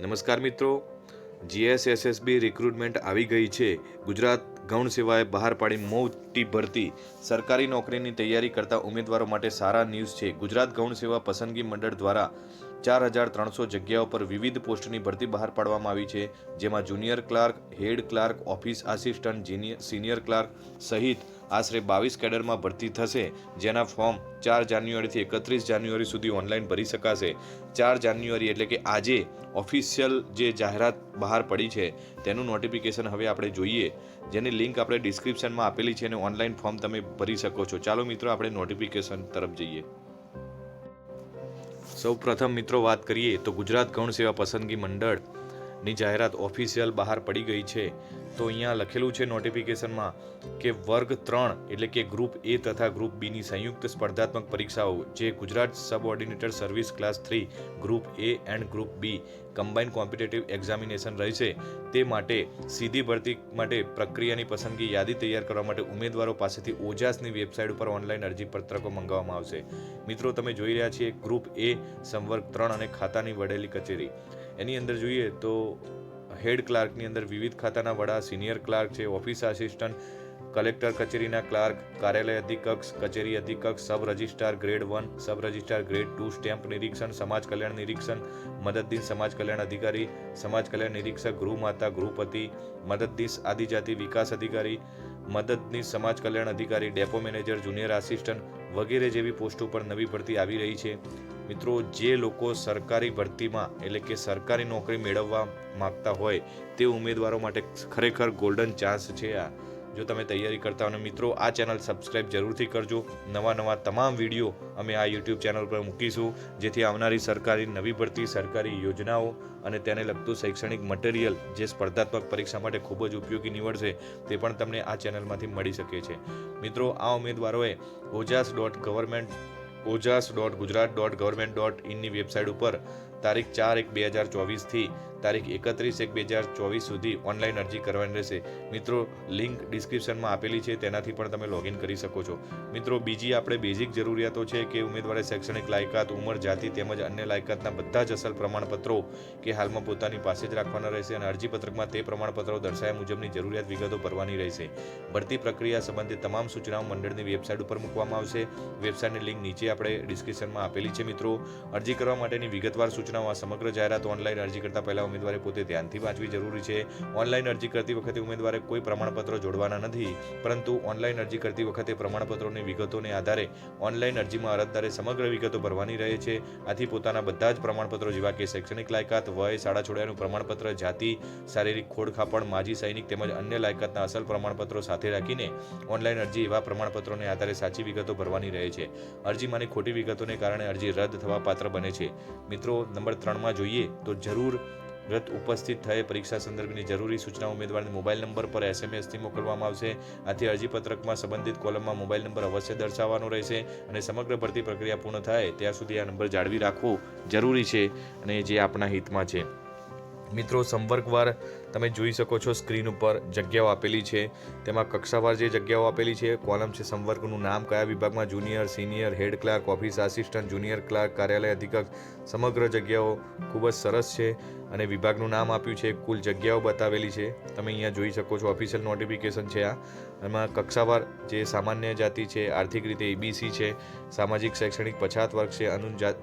નમસ્કાર મિત્રો. GSSSB recruitment આવી ગઈ છે. ગુજરાત ગૌણ સેવાએ બહાર પાડી મોટી ભરતી. સરકારી નોકરીની તૈયારી કરતા ઉમેદવારો માટે સારા ન્યૂઝ છે. ગુજરાત ગૌણ સેવા પસંદગી મંડળ દ્વારા ચાર હજાર ત્રણસો જગ્યાઓ પર વિવિધ પોસ્ટની ભરતી બહાર પાડવામાં આવી છે, જેમાં junior clerk, head clerk, office assistant senior clerk સહિત આશરે બાવીસ કેડરમાં ભરતી થશે, જેના ફોર્મ ચાર જાન્યુઆરીથી એકત્રીસ જાન્યુઆરી સુધી ઓનલાઈન ભરી શકાશે. ચાર જાન્યુઆરી એટલે કે આજે ઓફિશિયલ જે જાહેરાત બહાર પડી છે, તેનું નોટિફિકેશન હવે આપણે જોઈએ. જેની લિંક આપણે ડિસ્ક્રિપ્શનમાં આપેલી છે અને ઓનલાઈન ફોર્મ તમે ભરી શકો છો. ચાલો મિત્રો, આપણે નોટિફિકેશન તરફ જઈએ. સૌ પ્રથમ મિત્રો વાત કરીએ તો ગુજરાત ગૌણ સેવા પસંદગી મંડળની જાહેરાત ઓફિશિયલ બહાર પડી ગઈ છે. તો અહીંયા લખેલું છે નોટિફિકેશનમાં કે વર્ગ ત્રણ એટલે કે ગ્રુપ એ તથા ગ્રુપ બીની સંયુક્ત સ્પર્ધાત્મક પરીક્ષાઓ, જે Gujarat subordinate service class three group A and group B combine competitive examination રહેશે. તે માટે સીધી ભરતી માટે પ્રક્રિયાની પસંદગી યાદી તૈયાર કરવા માટે ઉમેદવારો પાસેથી ઓજાસની વેબસાઇટ ઉપર ઓનલાઈન અરજી પત્રકો મંગાવવામાં આવશે. મિત્રો, તમે જોઈ રહ્યા છીએ ગ્રુપ એ સંવર્ગ ત્રણ અને ખાતાની વડેલી કચેરી. એની અંદર જોઈએ તો હેડ ક્લાર્કની અંદર વિવિધ ખાતાના વડા, સિનિયર ક્લાર્ક છે, ઓફિસ આસિસ્ટન્ટ, કલેક્ટર કચેરીના ક્લાર્ક, કાર્યાલય અધિકક્ષ, કચેરી અધિકક્ષ, sub registrar grade one, sub registrar grade two, stamp નિરીક્ષણ, સમાજ કલ્યાણ નિરીક્ષણ મદદનીશ સમાજ કલ્યાણ અધિકારી, સમાજ કલ્યાણ નિરીક્ષક, ગૃહમાતા, ગૃહપતિ મદદનીશ આદિજાતિ વિકાસ અધિકારી, મદદનીશ સમાજ કલ્યાણ અધિકારી, ડેપો મેનેજર, જુનિયર આસિસ્ટન્ટ વગેરે જેવી પોસ્ટો પર નવી ભરતી આવી રહી છે. મિત્રો, જે લોકો સરકારી ભરતીમાં એટલે કે સરકારી નોકરી મેળવવા માગતા હોય તે ઉમેદવારો માટે ખરેખર ગોલ્ડન ચાન્સ છે આ. જો તમે તૈયારી કરતા અને મિત્રો, આ ચેનલ સબસ્ક્રાઇબ જરૂરથી કરજો. નવા નવા તમામ વીડિયો અમે આ યુટ્યુબ ચેનલ પર મૂકીશું, જેથી આવનારી સરકારી નવી ભરતી, સરકારી યોજનાઓ અને તેને લગતું શૈક્ષણિક મટીરિયલ જે સ્પર્ધાત્મક પરીક્ષા માટે ખૂબ જ ઉપયોગી નીવડશે, તે પણ તમને આ ચેનલમાંથી મળી શકે છે. મિત્રો, આ ઉમેદવારોએ Ojas dot government Ojas dot Gujarat dot government dot ઇનની website ઉપર તારીખ ચાર એક બે હજાર ચોવીસથી તારીખ એકત્રીસ એક બે હજાર ચોવીસ સુધી ઓનલાઈન અરજી કરવાની રહેશે. મિત્રો, લિંક ડિસ્ક્રિપ્શનમાં આપેલી છે, તેનાથી પણ તમે લોગિન કરી શકો છો. મિત્રો, બીજી આપણે બેઝિક જરૂરિયાતો છે કે ઉમેદવારે શૈક્ષણિક લાયકાત, ઉંમર, જાતિ તેમજ અન્ય લાયકાતના બધા જ અસલ પ્રમાણપત્રો કે હાલમાં પોતાની પાસે જ રાખવાના રહેશે અને અરજીપત્રકમાં તે પ્રમાણપત્રો દર્શાવ્યા મુજબની જરૂરિયાત વિગતો ભરવાની રહેશે. ભરતી પ્રક્રિયા સંબંધિત તમામ સૂચનાઓ મંડળની વેબસાઇટ ઉપર મૂકવામાં આવશે. વેબસાઇટની લિંક નીચે આપણે ડિસ્ક્રિપ્શનમાં આપેલી છે, મિત્રો. અરજી કરવા માટેની વિગતવાર સૂચનાઓ આ સમગ્ર જાહેરાત ઓનલાઈન અરજી કરતા પહેલા ઉમેદવારે પોતે ધ્યાનથી વાંચવી જરૂરી છે. ઓનલાઈન અરજી કરતી વખતે ઉમેદવારે કોઈ પ્રમાણપત્રો જોડવાના નથી, પરંતુ ઓનલાઈન અરજી કરતી વખતે પ્રમાણપત્રોની વિગતોને આધારે ઓનલાઈન અરજીમાં અરજદારે સમગ્ર વિગતો ભરવાની રહે છે. આથી પોતાના બધા જ પ્રમાણપત્રો જેવા કે શૈક્ષણિક લાયકાત, વય, શાળા છોડ્યાનું પ્રમાણપત્ર, જાતિ, શારીરિક ખોડખાપણ માજી, સૈનિક તેમજ અન્ય લાયકાતના અસલ પ્રમાણપત્રો સાથે રાખીને ઓનલાઈન અરજી એવા પ્રમાણપત્રોને આધારે સાચી વિગતો ભરવાની રહે છે. અરજીમાંની ખોટી વિગતોને કારણે અરજી રદ થવા પાત્ર બને છે. મિત્રો, નંબર ત્રણમાં જોઈએ તો જરૂર રદ ઉપસ્થિત થયે પરીક્ષા સંદર્ભની જરૂરી સૂચના ઉમેદવારને મોબાઈલ નંબર પર એસએમએસથી મોકલવામાં આવશે. આથી અરજીપત્રકમાં સંબંધિત કોલમમાં મોબાઈલ નંબર અવશ્ય દર્શાવવાનો રહેશે અને સમગ્ર ભરતી પ્રક્રિયા પૂર્ણ થાય ત્યાં સુધી આ નંબર જાળવી રાખવો જરૂરી છે અને જે આપણા હિતમાં છે. મિત્રો, સંપર્કવાર તમે જોઈ શકો છો સ્ક્રીન ઉપર જગ્યાઓ આપેલી છે. તેમાં કક્ષાવાર જે જગ્યાઓ આપેલી છે, કોલમ છે સંવર્ગનું નામ, કયા વિભાગમાં junior, senior, head clerk, office assistant, junior clerk, કાર્યાલય અધિક્ષક સમગ્ર જગ્યાઓ ખૂબ જ સરસ છે અને વિભાગનું નામ આપ્યું છે. કુલ જગ્યાઓ બતાવેલી છે. તમે અહીંયા જોઈ શકો છો ઓફિશિયલ નોટિફિકેશન છે આ. એમાં કક્ષાવાર જે સામાન્ય જાતિ છે, આર્થિક રીતે એબીસી છે, સામાજિક, શૈક્ષણિક, પછાત વર્ગ છે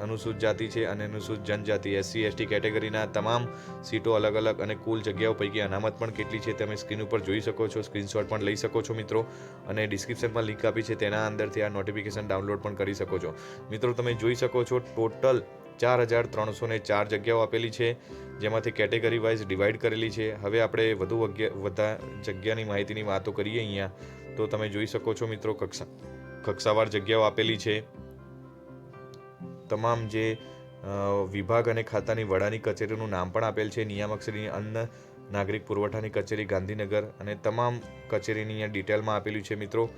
અનુસૂચિત જાતિ છે અને અનુસૂચિત જનજાતિ એસસી એસટી કેટેગરીના તમામ સીટો અલગ અલગ અને કુલ જગ્યાઓ પૈકી અનામત પણ કેટલી છે તમે સ્ક્રીન ઉપર જોઈ શકો છો. સ્ક્રીનશોટ પણ લઈ શકો છો મિત્રો. અને ડિસ્ક્રિપ્શનમાં લિંક આપી છે તેના અંદરથી આ નોટિફિકેશન ડાઉનલોડ પણ કરી શકો છો. મિત્રો, તમે જોઈ શકો છો ટોટલ ચાર હજાર ત્રણસો ને ચાર જગ્યાઓ આપેલી છે, જેમાંથી કેટેગરી વાઇઝ ડિવાઈડ કરેલી છે. હવે આપણે વધુ વધા જગ્યાની માહિતીની વાતો કરીએ અહીંયા. તો તમે જોઈ શકો છો મિત્રો, કક્ષા, કક્ષાવાર જગ્યાઓ આપેલી છે. તમામ જે વિભાગ અને ખાતાની વડાની કચેરીનું નામ પણ આપેલ છે. નિયામક શ્રી અન્ન નાગરિક પુરવઠાની કચેરી ગાંધીનગર અને તમામ કચેરીની અહીંયા ડિટેલમાં આપેલું છે મિત્રો.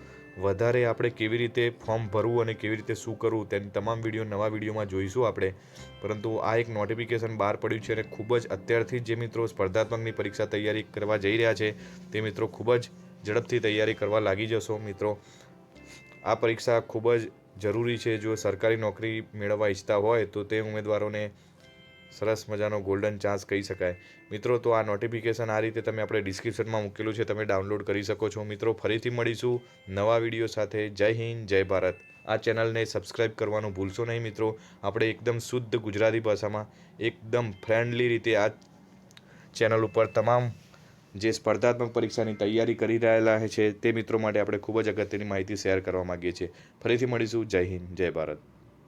વધારે આપણે કેવી રીતે ફોર્મ ભરવું અને કેવી રીતે શું કરવું તેની તમામ વીડિયો નવા વિડીયોમાં જોઈશું આપણે. પરંતુ આ એક નોટિફિકેશન બહાર પડ્યું છે અને ખૂબ જ અત્યારથી જે મિત્રો સ્પર્ધાત્મકની પરીક્ષા તૈયારી કરવા જઈ રહ્યા છે, તે મિત્રો ખૂબ જ ઝડપથી તૈયારી કરવા લાગી જશો મિત્રો. આ પરીક્ષા ખૂબ જ જરૂરી છે. જો સરકારી નોકરી મેળવવા ઈચ્છતા હોય તો તે ઉમેદવારોને સરસ મજાનો ગોલ્ડન ચાન્સ કહી શકાય. મિત્રો, તો આ નોટિફિકેશન આ રીતે તમે આપણે ડિસ્ક્રિપ્શનમાં મૂકેલું છે, તમે ડાઉનલોડ કરી શકો છો. મિત્રો, ફરીથી મળીશું નવા વીડિયો સાથે. જય હિન્દ, જય ભારત. આ ચેનલને સબસ્ક્રાઇબ કરવાનું ભૂલશો નહીં, મિત્રો. આપણે એકદમ શુદ્ધ ગુજરાતી ભાષામાં એકદમ ફ્રેન્ડલી રીતે આ ચેનલ ઉપર તમામ જે સ્પર્ધાત્મક પરીક્ષાની તૈયારી કરી રહેલા છે, તે મિત્રો માટે આપણે ખૂબ જ અગત્યની માહિતી શેર કરવા માગીએ છીએ. ફરીથી મળીશું. જય હિન્દ, જય ભારત.